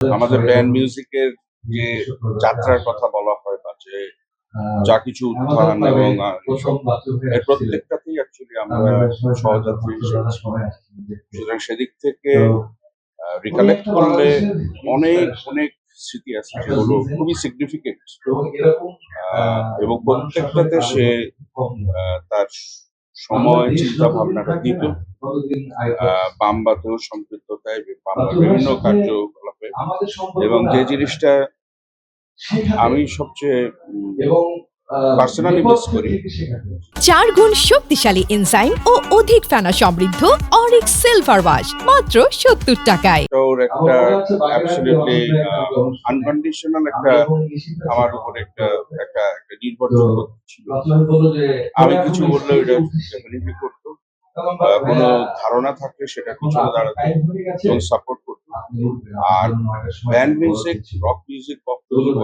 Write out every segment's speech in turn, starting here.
আমাদের ব্যান্ড মিউজিকের যে যাত্রার কথা বলা হয় বা যে যা কিছু উত্থান এবং এর প্রত্যেকটাতেই অ্যাকচুয়ালি আমরা সহযাত্রী হিসেবে সুতরাং সেদিক থেকে রিকালেক্ট করলে অনেক অনেক স্মৃতি আছে যেগুলো খুবই সিগনিফিকেন্ট এবং প্রত্যেকটাতে সে তার সময় চিন্তা ভাবনাটা দিত বামবাতেও সম্পৃক্ততায় বিভিন্ন কার্যকলাপে এবং যে জিনিসটা আমি সবচেয়ে পার্সোনালি মিস করি। চার গুণ শক্তিশালী এনজাইম ও অধিক ফেনা সমৃদ্ধ অরিক সিলভার ওয়াশ মাত্র সত্তর টাকায়। ওর একটা অ্যাবসলিউটলি আনকন্ডিশনাল একটা আমার উপর একটা একটা একটা নির্ভরযোগ্য ছিল। আমি কিছু বললে ওইটা ডেফিনেটলি করতো। কোনো ধারণা থাকলে সেটা পিছনে দাঁড়াতো। এবং সাপোর্ট আর band music rock music pop music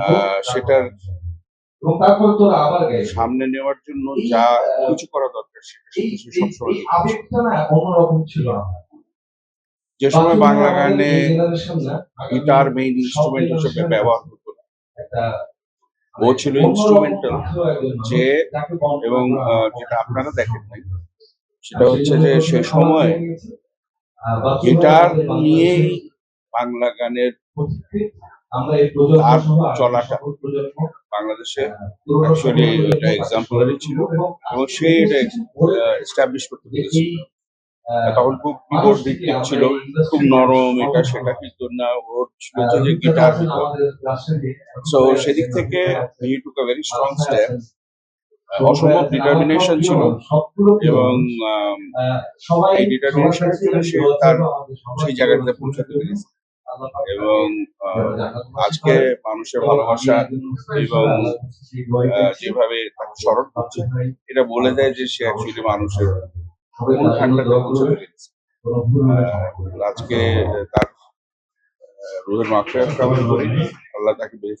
ah, সেটার সামনে নেওয়ার জন্য যা কিছু করা দরকার সেটা সবসময় যে সময় বাংলা গানে গিটার মেইন ইনস্ট্রুমেন্ট হিসেবে ব্যবহার হতো ও ছিল ইনস্ট্রুমেন্টাল যে এবং যেটা আপনারা দেখেন নাই। সেটা হচ্ছে যে সে সময় গিটার নিয়েই বাংলা গানের আর চলাটা বাংলাদেশে অ্যাকচুয়ালি এটা এক্সাম্পলারি ছিল এবং সে এটা এস্টাবলিশ করতে পেরেছিল তখন খুব কিবোর্ড ভিত্তিক ছিল খুব নরম এটা সেটা কিন্তু না ওর ছিল যে গিটার সো সেদিক থেকে he took a very strong step অসম্ভব ডিটারমিনেশন ছিল। এবং এই ডিটারমিনেশনের জন্য সে তার সেই জায়গাটাতে পৌঁছাতে পেরেছে। এবং আজকে মানুষের ভালোবাসা এবং যেভাবে তাকে স্মরণ করছে এটা বলে দেয় যে সে অ্যাকচুয়ালি মানুষের কোন ঠান্ডাতে পৌঁছাতে পেরেছে। আজকে তার রুহের মাফিয়ার কামনা করি। আল্লাহ তাকে বেশ